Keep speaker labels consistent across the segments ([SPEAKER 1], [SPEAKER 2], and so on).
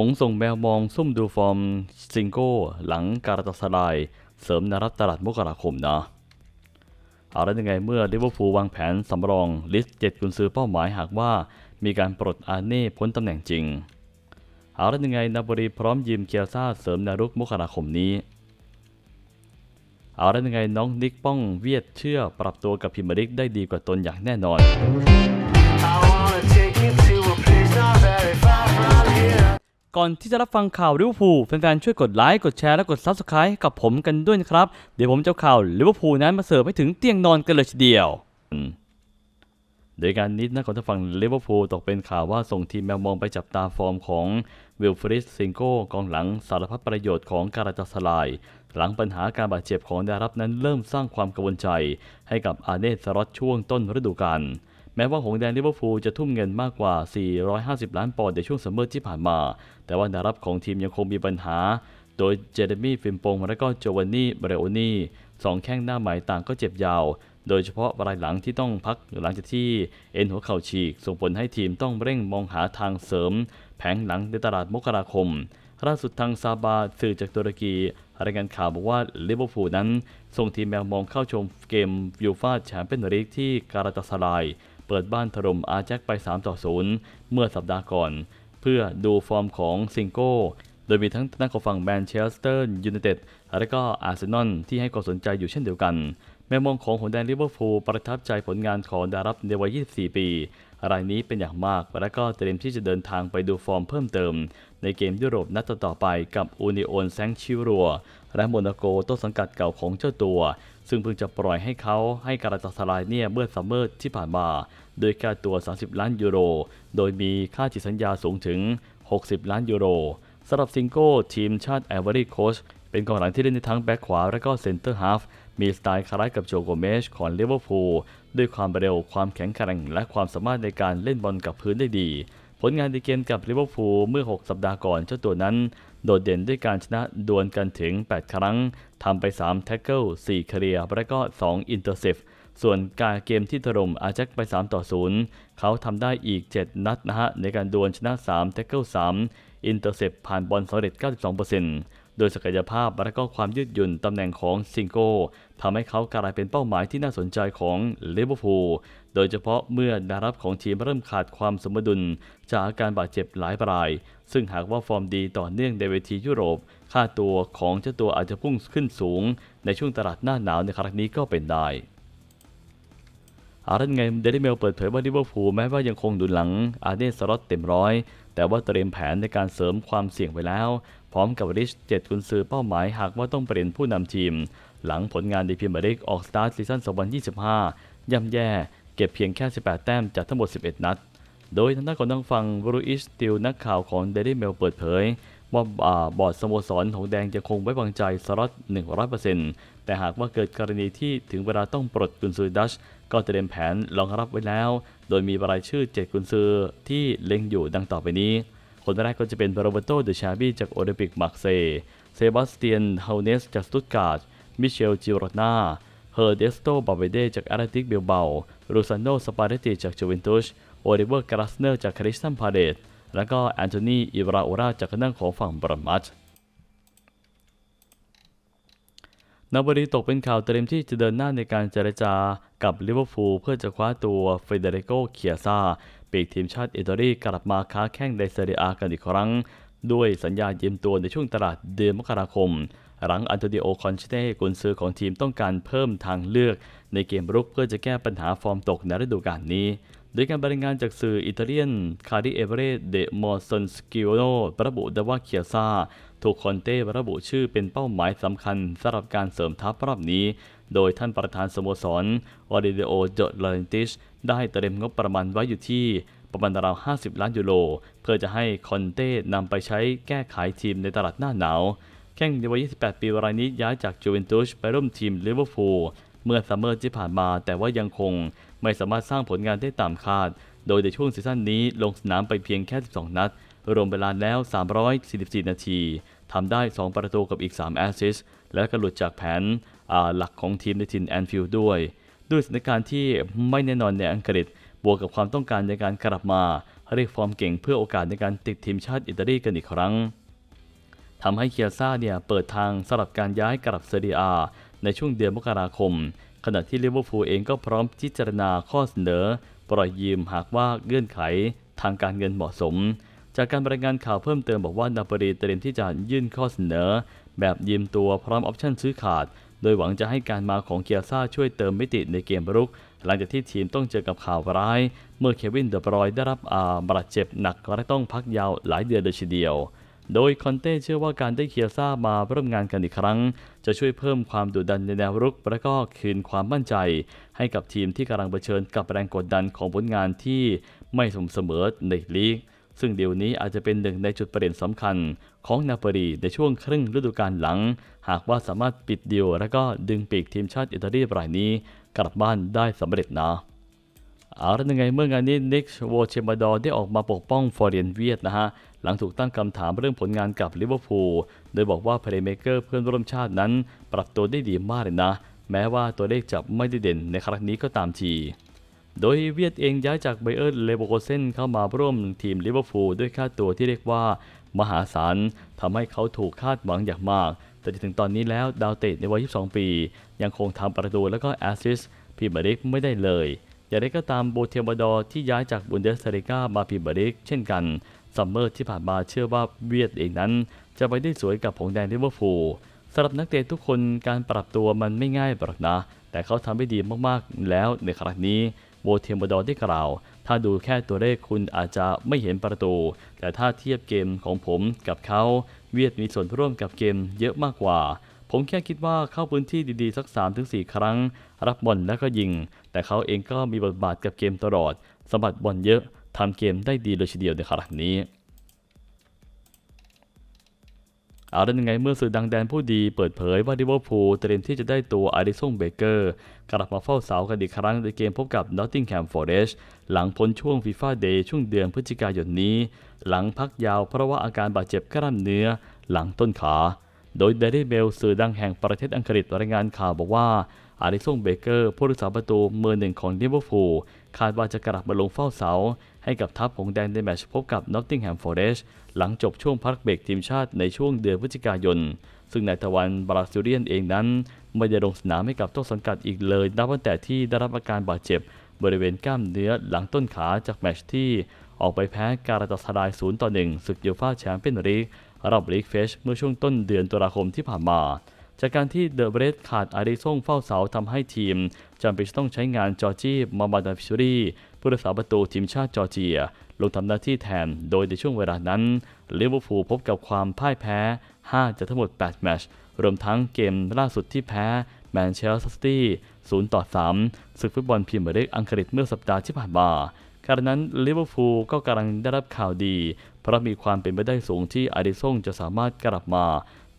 [SPEAKER 1] หงส่งแมวมองซุ่มดูฟอร์มซิงโก้หลังการตัดสลาย เสริมนวรับตลาดมกราคมนะเอาแล้วยังไงเมื่อลิเวอร์พูลวางแผนสำรองลิสต์เจ็ดกุนซือเป้าหมายหากว่ามีการปลดอาเน่พ้นตำแหน่งจริงเอาแล้วยังไงนาโปลีพร้อมยืมเกียซ่าเสริมนรุกมกราคมนี้เอาแล้วยังไงน้องนิกป้องเวียดเชื่อปรับตัวกับพิมริกได้ดีกว่าตนอย่างแน่นอน ก่อนที่จะรับฟังข่าวลิเวอร์พูลแฟนๆ ช่วยกดไลค์ กดแชร์ และกด Subscribe ให้กับผมกันด้วยนะครับ เดี๋ยวผมจะข่าวลิเวอร์พูลนั้นมาเสิร์ฟให้ถึงเตียงนอนกันเลยทีเดียวโดยการนี้นะของทางฝั่งลิเวอร์พูลตกเป็นข่าวว่าส่งทีมแมวมองไปจับตาฟอร์มของวิลฟริสซิงโก้กองหลังสารพัดประโยชน์ของการาตาสลาย หลังปัญหาการบาดเจ็บของดารับนั้นเริ่มสร้างความกังวลใจ ให้กับอาเนสรอตช่วงต้นฤดูกาล แม้ว่าหงแดงลิเวอร์พูลจะทุ่มเงินมากกว่า 450 ล้านปอนด์ในช่วงซัมเมอร์ที่ผ่านมา แต่ว่าแนวรับของทีมยังคงมีปัญหา โดยเจเรมี่ฟิมปงและก็โจวานนี่เบรโอนี่สองแข้งหน้าใหม่ต่างก็เจ็บยาว โดยเฉพาะรายหลังที่ต้องพักหลังจากที่เอ็นหัวเข่าฉีก ส่งผลให้ทีมต้องเร่งมองหาทางเสริม แผงหลังในตลาดมกราคมล่าสุดทางซาบาสื่อจากตุรกีรายงานข่าวบอกว่าลิเวอร์พูลนั้น ส่งทีมแมวมองเข้าชมเกมยูฟาแชมเปี้ยนลีกที่การาตาสลาย เปิดบ้านถล่มอาแจ็คไป 3 ต่อ 0 เมื่อสัปดาห์ก่อน เพื่อดูฟอร์มของซิงโก้ โดยมีทั้งนักของฝั่งแมนเชสเตอร์ยูไนเต็ดและก็อาร์เซนอลที่ให้ความสนใจอยู่เช่นเดียวกัน แมวมองของหงส์แดงลิเวอร์พูลประทับใจผลงานของดารับในวัย 24 ปีรายนี้เป็นอย่างมาก และก็เตรียมที่จะเดินทางไปดูฟอร์มเพิ่มเติม ในเกมยุโรปนัดต่อไปกับอูนิโอนแซงชิรัว และโมนาโกต้นสังกัดเก่าของเจ้าตัว ซึ่งเพิ่งจะปล่อยให้เขาให้การาตาสลายเนี่ยเมื่อซัมเมอร์ที่ผ่านมา โดยค่าตัว 30 ล้านยูโร โดยมีค่าจิตสัญญาสูงถึง 60 ล้านยูโรสำหรับซิงโก้ทีมชาติแอเวอรี่โคชเป็นกองหลังที่เล่นในทั้งแบ็คขวาและก็เซนเตอร์ฮาฟมีสไตล์คล้ายกับโจโกเมชของลิเวอร์พูลด้วยความเร็วความแข็งแกร่ง และความสามารถในการเล่นบอลกับพื้นได้ดี ผลงานในเกมกับลิเวอร์พูลเมื่อ 6 สัปดาห์ก่อนเจ้าตัวนั้น โดดเด่นด้วยการชนะดวลกันถึง 8 ครั้งทำไป 3 แท็กเกิล 4 เคลียร์ และก็ 2 อินเตอร์เซฟส่วนการเกมที่ถล่มอาแจ็คไป 3 ต่อ 0 เขาทำได้อีก 7 นัดนะฮะ ในการดวลชนะ 3 แท็กเกิล 3 อินเตอร์เซปผ่านบอลสำเร็จ 92% โดยศักยภาพและก็ความยืดหยุ่นตำแหน่งของซิงโก้ทำให้เขากลายเป็นเป้าหมายที่น่าสนใจของลิเวอร์พูลโดยเฉพาะเมื่อดารับของทีมเริ่มขาดความสมดุล จากอาการบาดเจ็บหลายราย ซึ่งหากว่าฟอร์มดีต่อเนื่องในเวทียุโรป ค่าตัวของเจ้าตัวอาจจะพุ่งขึ้นสูง ในช่วงตลาดหน้าหนาวในครั้งนี้ก็เป็นได้อาร์เรนไงเดลิเมลเปิดเผยว่าลิเวอร์พูลแม้ว่ายังคงดุลหลังอาเดนสล็อตเต็มร้อยแต่ว่าเตรียมแผนในการเสริมความเสี่ยงไว้แล้ว ร้อมกับริชเจ็ดกุนซือเป้าหมายหากว่าต้องเปลี่ยนผู้นำทีม หลังผลงานในพรีเมียร์ลีกออกสตาร์ทซีซั่น 2025 ย่ำแย่ เก็บเพียงแค่ 18 แต้มจากทั้งหมด 11 นัด โดยทางด้านของทางฝั่งบรูอิสติลนักข่าวของเดลิเมลเปิดเผยว่าบอร์ดสโมสรของแดงจะคงไว้วางใจสล็อต 100%แต่หากว่าเกิดกรณีที่ถึงเวลาต้องปลดกุนซือดัช ก็จะเตรียมแผนรองรับไว้แล้ว โดยมีรายชื่อ 7 กุนซือที่เล็งอยู่ดังต่อไปนี้ คนแรกก็จะเป็นโรเบโตเดชาบีจากโอลิมปิกมาร์เซย์เซบาสเตียนเฮาเนสจากสตุตการ์ด มิเชลจิโรนาเฮอร์เดสโตบาเวเดจากแอตเลติกเบลเบารูซานโนสปาเรติจากจูเวนตุส โอลิเวอร์กราสเนอร์จากคริสตันพาเดตและก็แอนโทนีอิบราโอราจากทางด้านของฝั่งบรัมัตนาบรีตกเป็นข่าวเตรียมที่จะเดินหน้าในการเจรจากับลิเวอร์พูลเพื่อจะคว้าตัวเฟเดริโกเคียซา ปีกทีมชาติอิตาลีกลับมาค้าแข้งในเซเรียกันอีกครั้ง ด้วยสัญญายืมตัวในช่วงตลาดเดือนมกราคม หลังอันโตนิโอคอนเชเต้กุนซือของทีมต้องการเพิ่มทางเลือก ในเกมรุกเพื่อจะแก้ปัญหาฟอร์มตกในฤดูกาลนี้ โดยการบรายงานจากสื่ออิตาเลียนคาริเอเวเรเดมอร์ซอนสกิโอโนระบุได้ว่าเคียซาถูกคอนเต้ระบุชื่อเป็นเป้าหมายสำคัญสำหรับการเสริมทัพรอบนี้ โดยท่านประธานสโมสรออริเดโอโจลาเรนติชได้เตรียมงบประมาณไว้อยู่ที่ประมาณราว 50 ล้านยูโร เพื่อจะให้คอนเต้นำไปใช้แก้ไขทีมในตลาดหน้าหนาว แข้งในวัย28 ปีรายนี้ย้ายจากจูเวนตุสไปร่วมทีมลิเวอร์พูลเมื่อซัมเมอร์ที่ผ่านมาแต่ว่ายังคง ไม่สามารถสร้างผลงานได้ตามคาด โดยในช่วงซีซั่นนี้ลงสนามไปเพียงแค่ 12 นัด รวมเวลาแล้ว 344 นาทีทำได้ 2 ประตูกับอีก 3 แอสซิสและก็หลุดจากแผนหลักของทีมในทินแอนฟิลด์ด้วย ด้วยสถานการณ์ที่ไม่แน่นอนในอังกฤษ บวกกับความต้องการในการกลับมาเรียกฟอร์มเก่งเพื่อโอกาสในการติดทีมชาติอิตาลีกันอีกครั้งทำให้เคียซ่าเนี่ยเปิดทางสำหรับการย้ายกลับเซเรียอาในช่วงเดือนมกราคม ขณะที่ลิเวอร์พูลเองก็พร้อมพิจารณาข้อเสนอ ปล่อยยืมหากว่าเงื่อนไขทางการเงินเหมาะสม จากการรายงานข่าวเพิ่มเติมบอกว่านาโปลีเตรียมที่จะยื่นข้อเสนอ แบบยืมตัวพร้อมออปชั่นซื้อขาด โดยหวังจะให้การมาของเกียร์ซ่าช่วยเติมมิติในเกมรุก หลังจากที่ทีมต้องเจอกับข่าวร้าย เมื่อเควินเดอบรอยได้รับอาบาดเจ็บหนักและต้องพักยาวหลายเดือนเลยทีเดียว โดยคอนเต้เชื่อว่าการได้เคียซ่ามาร่วมงานกันอีกครั้ง จะช่วยเพิ่มความดุดันในแนวรุก และก็คืนความมั่นใจ ให้กับทีมที่กำลังเผชิญกับแรงกดดันของผลงานที่ไม่สมเสมอในลีก ซึ่งเดี๋ยวนี้อาจจะเป็นหนึ่งในจุดเปลี่ยนสำคัญของนาปลีในช่วงครึ่งฤดูกาลหลัง หากว่าสามารถปิดดีลและก็ดึงปีกทีมชาติอิตาลีรายนี้ กลับบ้านได้สำเร็จนะ เอาละยังไงเมื่องานนี้นิกโวเชมาดอร์ได้ออกมาปกป้องฟอร์เรียนเวียดนะฮะ หลังถูกตั้งคำถามเรื่องผลงานกับลิเวอร์พูลโดยบอกว่าเพลย์เมเกอร์เพื่อนร่วมชาตินั้น ปรับตัวได้ดีมากเลยนะ แม้ว่าตัวเลขจะไม่ได้เด่นในครั้งนี้ก็ตามที โดยเวียดเองย้ายจากไบเออร์เลเวอร์โกเซนเข้ามาร่วมทีมลิเวอร์พูลด้วยค่าตัวที่เรียกว่ามหาศาลทำให้เขาถูกคาดหวังอย่างมาก แต่จนถึงตอนนี้แล้วดาวเตะในวัย 22 ปี ยังคงทำประตูและก็แอสซิสต์พรีเมียร์ลีกไม่ได้เลย อย่างไรก็ตามโบเทมาดอร์ที่ย้ายจากบุนเดสเ i กามาพรีเมียร์ลีกเช่นกัน ซัมเมอร์ที่ผ่านมาเชื่อว่าเวียดเองนั้น จะไปได้สวยกับผงแดงลิเวอร์พูลสำหรับนักเตะทุกคนการปรับตัวมันไม่ง่ายหรอกนะ แต่เขาทำได้ดีมากๆแล้วในครั้งนี้โบเทมบดอร์ได้กล่าว ถ้าดูแค่ตัวเลขคุณอาจจะไม่เห็นประตู แต่ถ้าเทียบเกมของผมกับเขา เวียดมีส่วนร่วมกับเกมเยอะมากกว่า ผมแค่คิดว่าเข้าพื้นที่ดีๆ สัก 3-4 ครั้ง รับบอลแล้วก็ยิง แต่เขาเองก็มีบทบาทกับเกมตลอดสมบัติบอลเยอะทำเกมได้ดีเลยทีเดียวในครั้งนี้เอาได้ยังไงเมื่อสื่อดังแดนผู้ดีเปิดเผยว่าลิเวอร์พูลเตรียมที่จะได้ตัวอาริสันเบเกอร์กลับมาเฝ้าเสากันอีกครั้งในเกมพบกับนอตติงแฮมฟอร์เรสหลังพ้นช่วงฟีฟ่าเดย์ช่วงเดือนพฤศจิกายนนี้ หลังพักยาวเพราะว่าอาการบาดเจ็บกล้ามเนื้อ หลังต้นขา โดยเดลี่เบลสื่อดังแห่งประเทศอังกฤษรายงานข่าวบอกว่าอาริสันเบเกอร์ ผู้รักษาประตูมือหนึ่งของลิเวอร์พูลคาดว่าจะกลับมาลงเฝ้าเสา ให้กับทัพหงแดงในแมตช์พบกับนอตติงแฮมฟอร์เรสหลังจบช่วงพักเบรกทีมชาติในช่วงเดือนพฤศจิกายน ซึ่งนายตะวันบราซิเลียนเองนั้น ไม่ได้ลงสนามให้กับต้นสังกัดอีกเลยนับตั้งแต่ที่ได้รับอาการบาดเจ็บบริเวณกล้ามเนื้อหลังต้นขาจากแมตช์ที่ออกไปแพ้การาตาสลาย 0 ต่อ 1 ศึกยูฟ่าแชมเปี้ยนลีก รอบลีกเฟชเมื่อช่วงต้นเดือนตุลาคมที่ผ่านมา จากการที่เดอะเบรสขาดอาริซงเฝ้าเสาทำให้ทีมจำเป็นต้องใช้งานจอร์จีมามาดาฟิชรีผู้รักษาประตูทีมชาติจอร์เจีย ลงทำหน้าที่แทนโดยในช่วงเวลานั้นลิเวอร์พูลพบกับความพ่ายแพ้ 5 จากทั้งหมด 8 แมตช์รวมทั้งเกมล่าสุดที่แพ้แมนเชสเตอร์ซิตี้ 0 ต่อ 3 ศึกฟุตบอลพรีเมียร์ลีกอังกฤษเมื่อสัปดาห์ที่ผ่านมา ขณะนั้นลิเวอร์พูลก็กำลังได้รับข่าวดี เพราะมีความเป็นไปได้สูงที่อาริซงจะสามารถกลับมา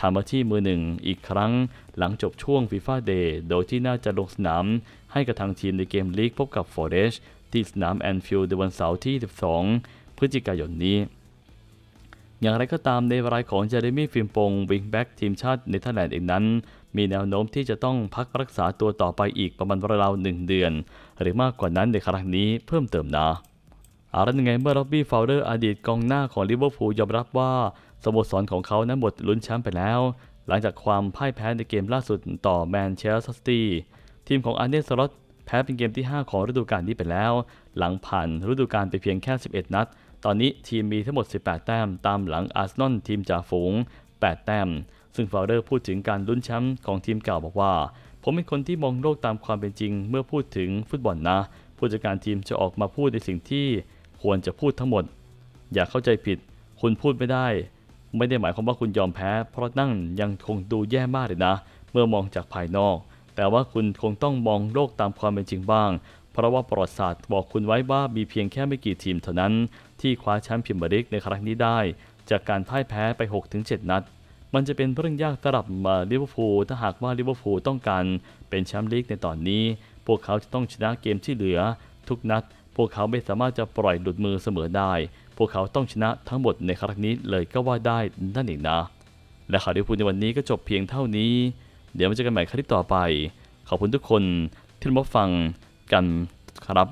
[SPEAKER 1] ทำหน้าที่มือหนึ่งอีกครั้ง หลังจบช่วงฟีฟ่าเดย์โดยที่น่าจะลงสนาม ให้กับทางทีมในเกมลีกพบกับฟอร์เรสที่สนามแอนฟิลด์ในวันเสาร์ที่ 12 พฤศจิกายนนี้ อย่างไรก็ตามในรายของเจเรมี่ฟิมปงวิงแบ็กทีมชาติเนเธอร์แลนด์เองนั้น มีแนวโน้มที่จะต้องพักรักษาตัวต่อไปอีกประมาณราวหนึ่งเดือน หรือมากกว่านั้นในครั้งนี้เพิ่มเติมนะอาละยังไงเมื่อร็อบบี้ฟาวเดอร์อดีตกองหน้าของลิเวอร์พูลยอมรับว่าสโมสรของเขานั้นหมดลุ้นแชมป์ไปแล้ว หลังจากความพ่ายแพ้ในเกมล่าสุดต่อแมนเชสเตอร์ซิตี้ทีมของอาร์เนสลอตแพ้เป็นเกมที่ 5 ของฤดูกาลนี้ไปแล้ว หลังผ่านฤดูกาลไปเพียงแค่ 11 นัด ตอนนี้ทีมมีทั้งหมด 18 แต้ม ตามหลังอาร์เซนอลทีมจ่าฝูง 8 แต้ม ซึ่งฟาวเดอร์พูดถึงการลุ้นแชมป์ของทีมเก่าบอกว่า ผมเป็นคนที่มองโลกตามความเป็นจริง เมื่อพูดถึงฟุตบอลนะ ผู้จัดการทีมจะออกมาพูดในสิ่งที่ควรจะพูดทั้งหมด อย่าเข้าใจผิด คุณพูดไม่ได้ ไม่ได้หมายความว่าคุณยอมแพ้ เพราะนั่งยังคงดูแย่มากเลยนะ เมื่อมองจากภายนอก แต่ว่าคุณคงต้องมองโลกตามความเป็นจริงบ้าง เพราะว่าประวัติศาสตร์บอกคุณไว้ว่ามีเพียงแค่ไม่กี่ทีมเท่านั้น ที่คว้าแชมป์พรีเมียร์ลีกในครั้งนี้ได้ จากการพ่ายแพ้ไป 6-7 นัด มันจะเป็นเรื่องยากสำหรับมาลิเวอร์พูลถ้าหากว่าลิเวอร์พูลต้องการเป็นแชมป์ลีกในตอนนี้ พวกเขาจะต้องชนะเกมที่เหลือ ทุกนัด พวกเขาไม่สามารถจะปล่อยหลุดมือเสมอได้ พวกเขาต้องชนะทั้งหมดในครั้งนี้เลยก็ว่าได้นั่นเองนะ และข่าวลิเวอร์พูลในวันนี้ก็จบเพียงเท่านี้ เดี๋ยวมาเจอกันใหม่คลิปต่อไป ขอบคุณทุกคนที่มาฟังกันครับ